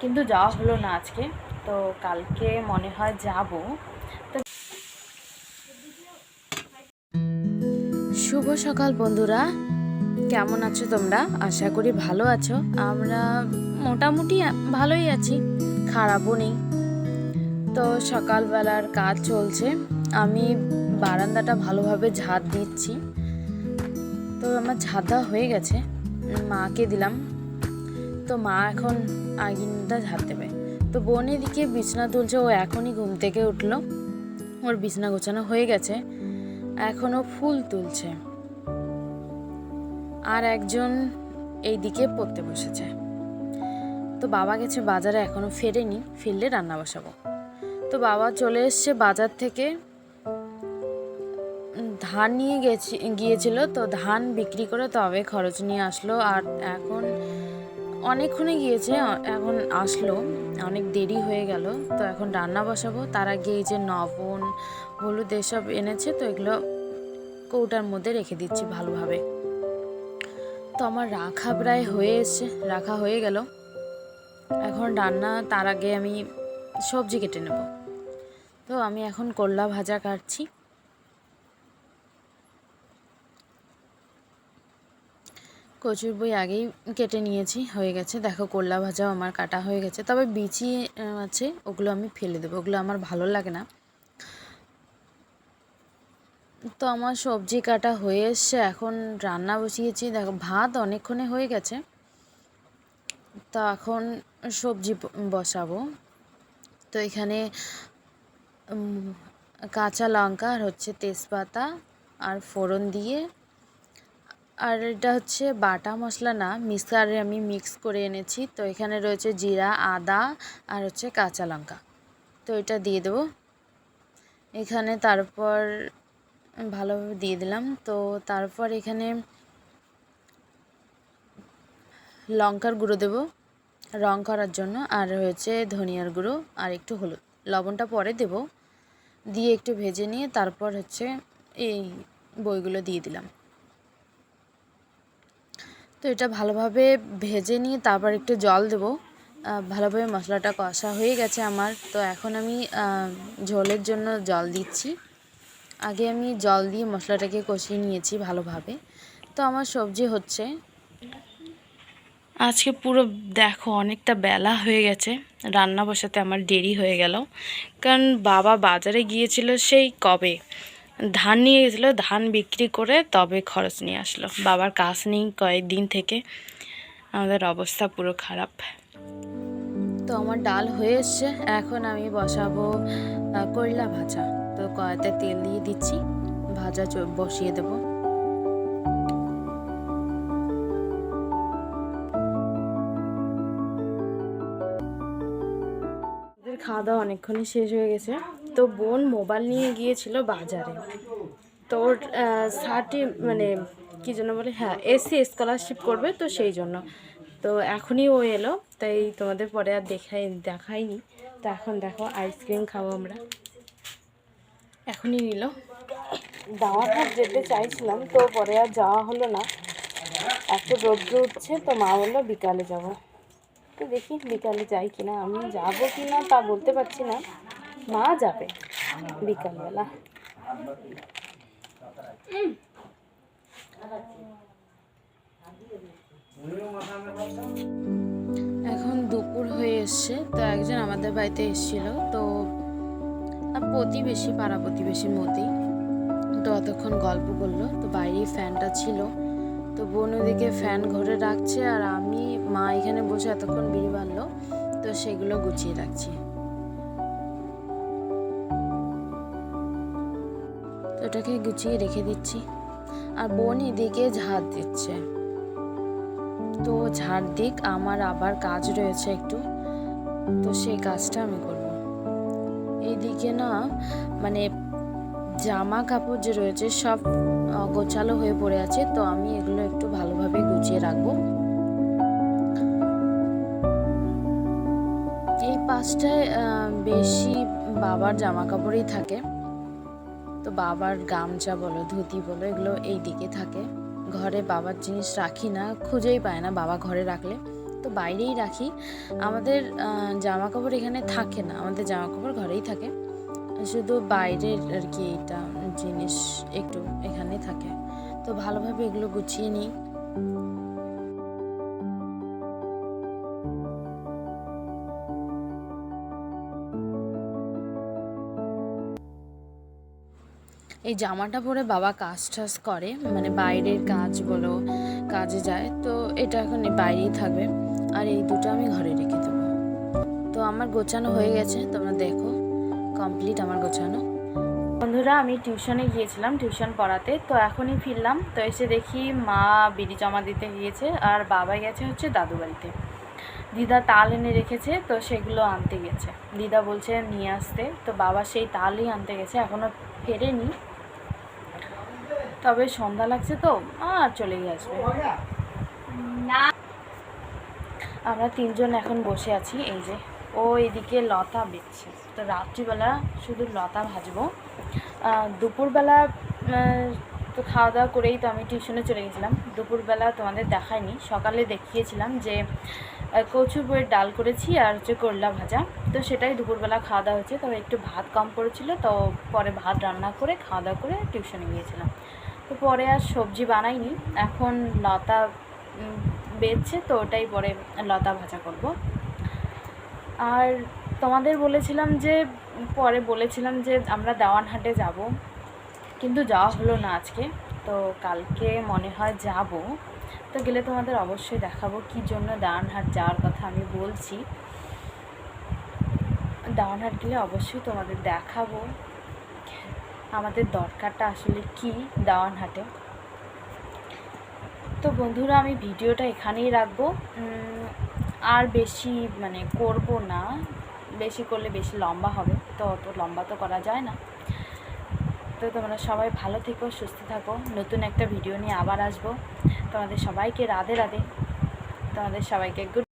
কিন্তু যাওয়া হলো না আজকে, তো কালকে মনে হয় যাব। তো শুভ সকাল বন্ধুরা। কেমন আছো তোমরা? আশা করি ভালো আছো। আমরা মোটামুটি ভালোই আছি, খারাপও নেই। তো সকালবেলার কাজ চলছে। আমি বারান্দাটা ভালোভাবে ঝাড় দিচ্ছি। তো আমার দেওয়া হয়ে গেছে। মাকে দিলাম। তো মা এখন আগিনটা ঝাড় দেবে। তো বোন এদিকে বিছনা তুলছে, ও এখনই ঘুম থেকে উঠল। ওর বিছনা গোছানো হয়ে গেছে এখনও ফুল তুলছে। আর একজন এইদিকে পড়তে বসেছে। তো বাবা গেছে বাজারে, এখনও ফেরেনি ফিরলে রান্না বসাবো। তো বাবা চলে এসছে বাজার থেকে। ধান নিয়ে গেছি, গিয়েছিল, তো ধান বিক্রি করে তবে খরচ নিয়ে আসলো। আর এখন অনেকক্ষণে গিয়েছে, এখন আসলো, অনেক দেরি হয়ে গেল, তো এখন রান্না বসাবো। তার আগে এই যে নবন, হলুদ এসব এনেছে, তো এগুলো কৌটার মধ্যে রেখে দিচ্ছি ভালোভাবে। তো আমার রাখা প্রায় হয়ে এসছে, রাখা হয়ে গেল। এখন রান্না, তার আগে আমি সবজি কেটে নেব। তো আমি এখন করলা ভাজা কাটছি। কচুর বই আগেই কেটে নিয়েছি, হয়ে গেছে। দেখো, করলা ভাজাও আমার কাটা হয়ে গেছে। তবে বিচি আছে, ওগুলো আমি ফেলে দেবো। ওগুলো আমার ভালো লাগে না। তো আমার সবজি কাটা হয়ে এসছে। এখন রান্না বসিয়েছি। দেখো, ভাত অনেকক্ষণে হয়ে গেছে। তা এখন সবজি বসাবো। তো এখানে কাঁচা লঙ্কা আর হচ্ছে তেজপাতা আর ফোড়ন দিয়ে আর এটা হচ্ছে বাটা মশলা না, মিক্সারে আমি মিক্স করে এনেছি। তো এখানে রয়েছে জিরা, আদা আর হচ্ছে কাঁচা লঙ্কা। তো এটা দিয়ে দেবো। এখানে তারপর ভালোভাবে দিয়ে দিলাম। তো তারপর এখানে লঙ্কার গুঁড়ো দেবো রং করার জন্য। আর হচ্ছে ধনিয়ার গুঁড়ো আর একটু হলুদ। লবণটা পরে দেব। দিয়ে একটু ভেজে নিয়ে তারপর হচ্ছে এই বইগুলো দিয়ে দিলাম। তো এটা ভালোভাবে ভেজে নিয়ে তারপর একটু জল দেবো। ভালোভাবে মশলাটা কষা হয়ে গেছে আমার। তো এখন আমি ঝোলের জন্য জল দিচ্ছি। আগে আমি জল দিয়ে মশলাটাকে কষিয়ে নিয়েছি ভালোভাবে। তো আমার সবজি হচ্ছে। আজকে পুরো দেখো অনেকটা বেলা হয়ে গেছে। রান্না বসাতে আমার দেরি হয়ে গেল। কারণ বাবা বাজারে গিয়েছিল সেই কবে? ধান নিয়ে গেছিল, ধান বিক্রি করে তবে খরচ নিয়ে আসলো। বাবার কাজ নেই কয়েকদিন থেকে। আমাদের অবস্থা পুরো খারাপ। তো আমার ডাল হয়ে এসছে, এখন আমি বসাবো করলা ভাজা। তো কড়াইতে তেল দিয়ে দিচ্ছি, ভাজা বসিয়ে দেবো। খাওয়া দাওয়া অনেকক্ষণই শেষ হয়ে গেছে। তো বোন মোবাইল নিয়ে গিয়েছিল বাজারে। তো ওর সার্টি মানে কী জন্য বলে হ্যাঁ এসসি স্কলারশিপ করবে তো সেই জন্য। তো এখনই ও এলো, তাই তোমাদের পরে আর দেখাই, দেখাইনি। তো এখন দেখো আইসক্রিম খাব আমরা। এখনই নিল। দাওয়াঘাট যেতে চাইছিলাম, তো পরে আর যাওয়া হলো না। এত রৌদ্র উঠছে, তো মা বলল বিকালে যাব। তো দেখি বিকালে যাই কিনা, আমি যাব কি না তা বলতে পারছি না। মা যাবে বিকালবেলা। এখন দুপুর হয়ে এসছে, তো একজন আমাদের বাড়িতে এসেছিল, তো প্রতিবেশী, পাড়া প্রতিবেশীর মধ্যেই তো অতক্ষণ গল্প করল, তো বাইরেই ফ্যানটা ছিল। তো বোন ওদিকে ফ্যান ঘরে রাখছে আর আমি মা এখানে বসে এতক্ষণ বিড়ি বাঁধলো তো সেগুলো গুছিয়ে রাখছি। তো ওটাকে গুছিয়ে রেখে দিচ্ছি। আর বোন এদিকে ঝাড় দিচ্ছে। তো ঝাড় দিক, আমার আবার কাজ রয়েছে একটু। তো সেই কাজটা আমি করব। এইদিকে না মানে জামা কাপড় যে রয়েছে সব গোছালো হয়ে পড়ে আছে। তো আমি এগুলো একটু ভালোভাবে গুছিয়ে রাখব। এই পাঁচটায় বেশি বাবার জামা কাপড়ই থাকে। তো বাবার গামছা বলো, ধুতি বলো, এগুলো এই দিকে থাকে। ঘরে বাবার জিনিস রাখি না, খুঁজেই পায় না বাবা ঘরে রাখলে। তো বাইরেই রাখি। আমাদের জামা কাপড় এখানে থাকে না, আমাদের জামা কাপড় ঘরেই থাকে। শুধু বাইরের আর কি এটা জিনিস একটু এখানে থাকে। তো ভালোভাবে এগুলো গুছিয়ে নিই। এই জামাটা পরে বাবা কাজ টাজ করে মানে বাইরের কাজ বলো কাজে যায়, তো এটা এখন বাইরেই থাকবে। আর এই দুটো আমি ঘরে রেখে দেবো। তো আমার গোছানো হয়ে গেছে, তোমরা দেখো। কমপ্লিট আমার গোছানো। বন্ধুরা, আমি টিউশনে গিয়েছিলাম, টিউশন পড়াতে, তো এখনই ফিরলাম। তো এসে দেখি মা বিড়ি জমা দিতে গিয়েছে, আর বাবা গেছে হচ্ছে দাদু বাড়িতে। দিদা তাল এনে রেখেছে, তো সেগুলো আনতে গেছে। দিদা বলছে নিয়ে আসতে, তো বাবা সেই তালই আনতে গেছে এখনও ফেরেনি। তবে সন্ধ্যা লাগছে তো আর চলেই আসবে। আমরা তিনজন এখন বসে আছি এই যে। ও এদিকে লতা বেচছে। তো রাত্রিবেলা শুধু লতা ভাজবো। দুপুরবেলা তো খাওয়া দাওয়া করেই তো আমি টিউশনে চলে গেছিলাম। দুপুরবেলা তোমাদের দেখায়নি। সকালে দেখিয়েছিলাম যে কচুর বইয়ের ডাল করেছি আর হচ্ছে করলা ভাজা। তো সেটাই দুপুরবেলা খাওয়া দাওয়া হয়েছে। তবে একটু ভাত কম পড়েছিল তো পরে ভাত রান্না করে খাওয়া দাওয়া করে টিউশনে গিয়েছিলাম। তো পরে আর সবজি বানাইনি। এখন লতা বেচছে তো ওটাই পরে লতা ভাজা করব। আর তোমাদের বলেছিলাম যে, পরে বলেছিলাম যে আমরা দেওয়ানহাটে যাব, কিন্তু যাওয়া হলো না আজকে। তো কালকে মনে হয় যাব। তো গেলে তোমাদের অবশ্যই দেখাবো কী জন্য দেওয়ানহাট যাওয়ার কথা আমি বলছি। দেওয়ানহাট গেলে অবশ্যই তোমাদের দেখাবো। আমাদের দরকারটা আসলে কি দেওয়ানহাটে? তো বন্ধুরা, আমি ভিডিওটা এখানেই রাখব। আর বেশি মানে করব না। বেশি করলে বেশি লম্বা হবে। তো অত লম্বা তো করা যায় না। তো তোমরা সবাই ভালো থেকো, সুস্থ থাকো। নতুন একটা ভিডিও নিয়ে আবার আসব। তোমাদের সবাইকে রাধে রাধে। তোমাদের সবাইকে গুড